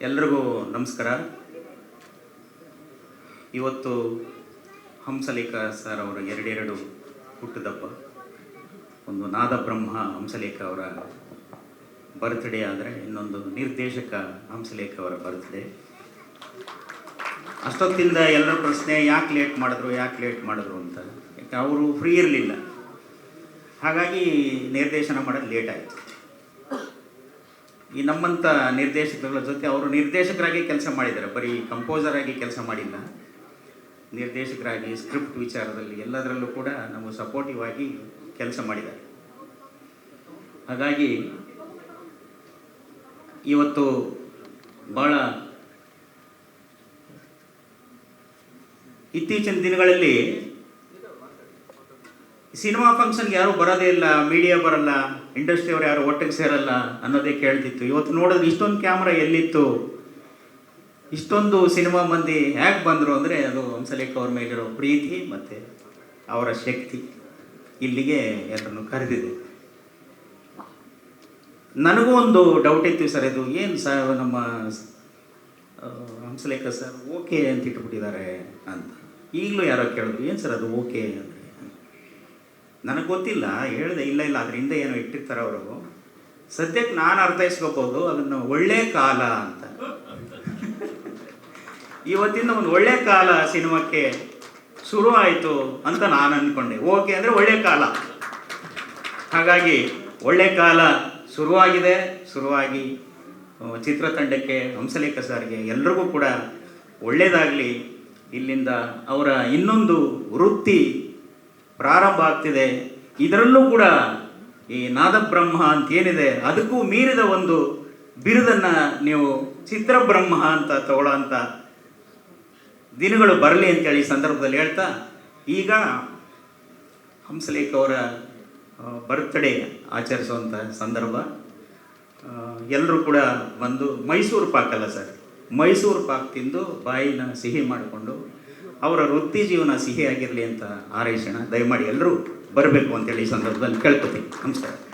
ಎಲ್ರಿಗೂ ನಮಸ್ಕಾರ. ಇವತ್ತು ಹಂಸಲೇಖ ಸರ್ ಅವರ ಎರಡೆರಡು ಹುಟ್ಟಿದಪ್ಪ. ಒಂದು ನಾದಬ್ರಹ್ಮ ಹಂಸಲೇಖ ಅವರ ಬರ್ತ್ಡೇ ಆದರೆ ಇನ್ನೊಂದು ನಿರ್ದೇಶಕ ಹಂಸಲೇಖ ಅವರ ಬರ್ತ್ಡೇ ಅಷ್ಟೊತ್ತಿಂದ ಎಲ್ಲರ ಪ್ರಶ್ನೆ ಯಾಕೆ ಲೇಟ್ ಮಾಡಿದ್ರು, ಯಾಕೆ ಲೇಟ್ ಮಾಡಿದ್ರು ಅಂತ. ಅವರು ಫ್ರೀ ಇರಲಿಲ್ಲ. ಹಾಗಾಗಿ ನಿರ್ದೇಶನ ಮಾಡೋದು ಲೇಟ್ ಆಯಿತು. ಈ ನಮ್ಮಂಥ ನಿರ್ದೇಶಕರುಗಳ ಜೊತೆ ಅವರು ನಿರ್ದೇಶಕರಾಗಿ ಕೆಲಸ ಮಾಡಿದ್ದಾರೆ. ಬರೀ ಕಂಪೋಸರ್ ಆಗಿ ಕೆಲಸ ಮಾಡಿಲ್ಲ. ನಿರ್ದೇಶಕರಾಗಿ ಸ್ಕ್ರಿಪ್ಟ್ ವಿಚಾರದಲ್ಲಿ ಎಲ್ಲದರಲ್ಲೂ ಕೂಡ ನಾವು ಸಪೋರ್ಟಿವ್ ಆಗಿ ಕೆಲಸ ಮಾಡಿದ್ದಾರೆ. ಹಾಗಾಗಿ ಇವತ್ತು ಭಾಳ ಇತ್ತೀಚಿನ ದಿನಗಳಲ್ಲಿ ಸಿನಿಮಾ ಫಂಕ್ಷನ್ಗೆ ಯಾರೂ ಬರೋದೇ ಇಲ್ಲ ಮೀಡಿಯಾ ಬರಲ್ಲ ಇಂಡಸ್ಟ್ರಿಯವ್ರು ಯಾರು ಒಟ್ಟಿಗೆ ಸೇರಲ್ಲ ಅನ್ನೋದೇ ಕೇಳ್ತಿತ್ತು. ಇವತ್ತು ನೋಡಿದ್ರೆ ಇಷ್ಟೊಂದು ಕ್ಯಾಮ್ರಾ ಎಲ್ಲಿತ್ತು? ಇಷ್ಟೊಂದು ಸಿನಿಮಾ ಮಂದಿ ಹೇಗೆ ಬಂದರು ಅಂದರೆ ಅದು ಹಂಸಲೇಖ ಅವ್ರ ಮೇಲಿರೋ ಪ್ರೀತಿ ಮತ್ತು ಅವರ ಶಕ್ತಿ ಇಲ್ಲಿಗೆ ಎಲ್ಲರನ್ನು ಕರೆದಿದೆ. ನನಗೂ ಒಂದು ಡೌಟ್ ಇತ್ತು ಸರ್, ಇದು ಏನು ಸರ್ ನಮ್ಮ ಹಂಸಲೇಖ ಸರ್ ಓಕೆ ಅಂತ ಇಟ್ಬಿಟ್ಟಿದ್ದಾರೆ ಅಂತ. ಈಗಲೂ ಯಾರೋ ಕೇಳಿದ್ರು, ಏನು ಸರ್ ಅದು ಓಕೆ ಅಂದರೆ? ನನಗೆ ಗೊತ್ತಿಲ್ಲ, ಹೇಳಿದೆ ಇಲ್ಲ ಇಲ್ಲ, ಅದ್ರ ಹಿಂದೆ ಏನೋ ಇಟ್ಟಿರ್ತಾರೆ ಅವರು. ಸದ್ಯಕ್ಕೆ ನಾನು ಅರ್ಥೈಸ್ಕೋಬೋದು ಅದನ್ನು ಒಳ್ಳೆ ಕಾಲ ಅಂತ. ಇವತ್ತಿಂದ ಒಂದು ಒಳ್ಳೆ ಕಾಲ ಸಿನಿಮಾಕ್ಕೆ ಶುರು ಆಯಿತು ಅಂತ ನಾನು ಅಂದ್ಕೊಂಡೆ ಓಕೆ ಅಂದರೆ ಒಳ್ಳೆ ಕಾಲ. ಹಾಗಾಗಿ ಒಳ್ಳೆ ಕಾಲ ಶುರುವಾಗಿದೆ. ಶುರುವಾಗಿ ಚಿತ್ರತಂಡಕ್ಕೆ ಹಂಸಲೇಖ ಸರ್ಗೆ ಎಲ್ರಿಗೂ ಕೂಡ ಒಳ್ಳೆಯದಾಗಲಿ ಇಲ್ಲಿಂದ ಅವರ ಇನ್ನೊಂದು ವೃತ್ತಿ ಪ್ರಾರಂಭ ಆಗ್ತಿದೆ. ಇದರಲ್ಲೂ ಕೂಡ ಈ ನಾದಬ್ರಹ್ಮ ಅಂತ ಏನಿದೆ ಅದಕ್ಕೂ ಮೀರಿದ ಒಂದು ಬಿರುದನ್ನು ನೀವು ಚಿತ್ರಬ್ರಹ್ಮ ಅಂತ ತಗೊಳ್ಳೋ ಅಂತ ದಿನಗಳು ಬರಲಿ ಅಂತೇಳಿ ಈ ಸಂದರ್ಭದಲ್ಲಿ ಹೇಳ್ತಾ, ಈಗ ಹಂಸಲೇಖ ಅವರ ಬರ್ತ್ಡೇ ಆಚರಿಸುವಂಥ ಸಂದರ್ಭ. ಎಲ್ಲರೂ ಕೂಡ ಬಂದು ಮೈಸೂರು ಪಾಕಲ್ಲ ಸರ್. ಮೈಸೂರು ಪಾಕ್ ತಿಂದು ಬಾಯಿನ ಸಿಹಿ ಮಾಡಿಕೊಂಡು ಅವರ ವೃತ್ತಿ ಜೀವನ ಸಿಹಿಯಾಗಿರಲಿ ಅಂತ ಹಾರೈಸೋಣ. ದಯಮಾಡಿ ಎಲ್ಲರೂ ಬರಬೇಕು ಅಂತೇಳಿ ಈ ಸಂದರ್ಭದಲ್ಲಿ ಕೇಳ್ಕೊತೀನಿ. ನಮಸ್ಕಾರ.